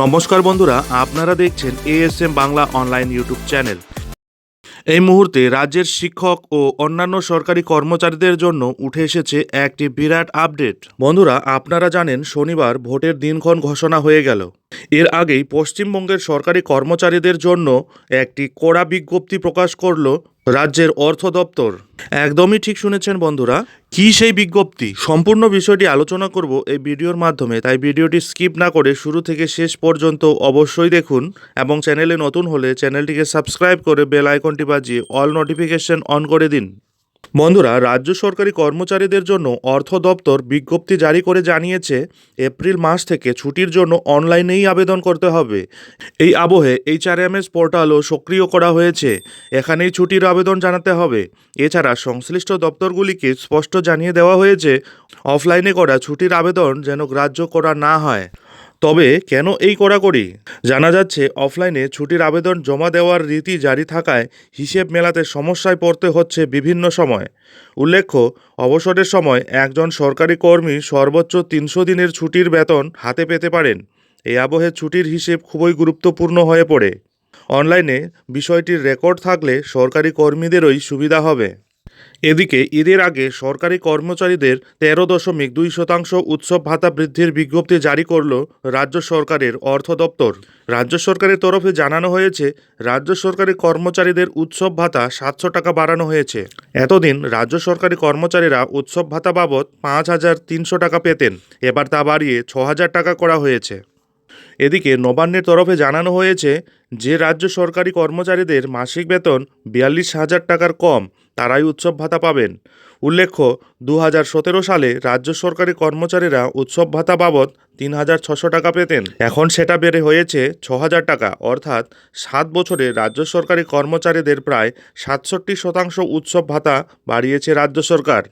নমস্কার বন্ধুরা, আপনারা দেখছেন ASM Bangla online YouTube channel এই মুহূর্তে রাজ্যের শিক্ষক ও অন্যান্য সরকারি কর্মচারীদের জন্য উঠে এসেছে একটি বিরাট আপডেট। বন্ধুরা, আপনারা জানেন শনিবার ভোটের দিনক্ষণ ঘোষণা হয়ে গেল। এর আগেই পশ্চিমবঙ্গের সরকারি কর্মচারীদের জন্য একটি কড়া বিজ্ঞপ্তি প্রকাশ করল রাজ্যের অর্থ দপ্তর। একদমই ঠিক শুনেছেন বন্ধুরা। কি সেই বিজ্ঞপ্তি? সম্পূর্ণ বিষয়টি আলোচনা করব এই ভিডিওর মাধ্যমে, তাই ভিডিওটি স্কিপ না করে শুরু থেকে শেষ পর্যন্ত অবশ্যই দেখুন এবং চ্যানেলে নতুন হলে চ্যানেলটিকে সাবস্ক্রাইব করে বেল আইকনটি বাজিয়ে অল নোটিফিকেশন অন করে দিন। বন্ধুরা, রাজ্য সরকারি কর্মচারীদের জন্য অর্থ দপ্তর বিজ্ঞপ্তি জারি করে জানিয়েছে, এপ্রিল মাস থেকে ছুটির জন্য অনলাইনেই আবেদন করতে হবে। এই আবহে এইচআরএমএস পোর্টালও সক্রিয় করা হয়েছে। এখানেই ছুটির আবেদন জানাতে হবে। এছাড়া সংশ্লিষ্ট দপ্তরগুলিকে স্পষ্ট জানিয়ে দেওয়া হয়েছে, অফলাইনে করা ছুটির আবেদন যেন গ্রাহ্য করা না হয়। তবে কেন এই কড়াকড়ি? জানা যাচ্ছে, অফলাইনে ছুটির আবেদন জমা দেওয়ার রীতি জারি থাকায় হিসেব মেলাতে সমস্যায় পড়তে হচ্ছে বিভিন্ন সময়। উল্লেখ্য, অবসরের সময় একজন সরকারি কর্মী সর্বোচ্চ তিনশো দিনের ছুটির বেতন হাতে পেতে পারেন। এই আবহে ছুটির হিসেব খুবই গুরুত্বপূর্ণ হয়ে পড়ে। অনলাইনে বিষয়টির রেকর্ড থাকলে সরকারি কর্মীদেরই সুবিধা হবে। এদিকে ঈদের আগে সরকারি কর্মচারীদের তেরো দশমিক দুই শতাংশ উৎসব ভাতা বৃদ্ধির বিজ্ঞপ্তি জারি করল রাজ্য সরকারের অর্থ দপ্তর। রাজ্য সরকারের তরফে জানানো হয়েছে, রাজ্য সরকারি কর্মচারীদের উৎসব ভাতা সাতশো টাকা বাড়ানো হয়েছে। এতদিন রাজ্য সরকারি কর্মচারীরা উৎসব ভাতা বাবদ পাঁচ হাজার তিনশো টাকা পেতেন। এবার তা বাড়িয়ে ছ হাজার টাকা করা হয়েছে। এদিকে নবান্নের তরফে জানানো হয়েছে যে রাজ্য সরকারি কর্মচারীদের মাসিক বেতন বিয়াল্লিশ হাজার টাকার কম, তারাই উৎসব ভাতা পাবেন। উল্লেখ্য দু হাজার সতেরো সালে রাজ্য সরকারি কর্মচারীরা উৎসব ভাতা বাবদ তিন হাজার ছশো টাকা পেতেন। এখন সেটা বেড়ে হয়েছে ছ হাজার টাকা, অর্থাৎ সাত বছরে রাজ্য সরকারি কর্মচারীদের প্রায় সাতষট্টি শতাংশ উৎসব ভাতা বাড়িয়েছে রাজ্য সরকার।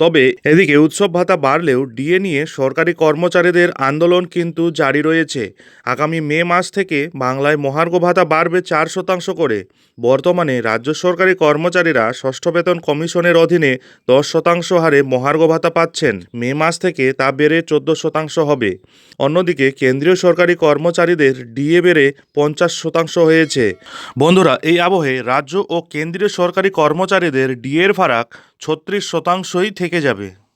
তবে এদিকে উৎসব ভাতা বাড়লেও ডিএ নিয়ে সরকারি কর্মচারীদের আন্দোলন কিন্তু জারি রয়েছে। আগামী মে মাস থেকে বাংলায় মহার্ঘ ভাতা বাড়বে চার শতাংশ করে। বর্তমানে রাজ্য সরকারি কর্মচারীরা ষষ্ঠ বেতন কমিশনের অধীনে দশ শতাংশ হারে মহার্ঘ ভাতা পাচ্ছেন। মে মাস থেকে তা বেড়ে চোদ্দ শতাংশ হবে। অন্যদিকে কেন্দ্রীয় সরকারি কর্মচারীদের ডিএ বেড়ে পঞ্চাশ শতাংশ হয়েছে। বন্ধুরা, এই আবহে রাজ্য ও কেন্দ্রীয় সরকারি কর্মচারীদের ডিএর ফারাক ছত্রিশ শতাংশই থেকে যাবে।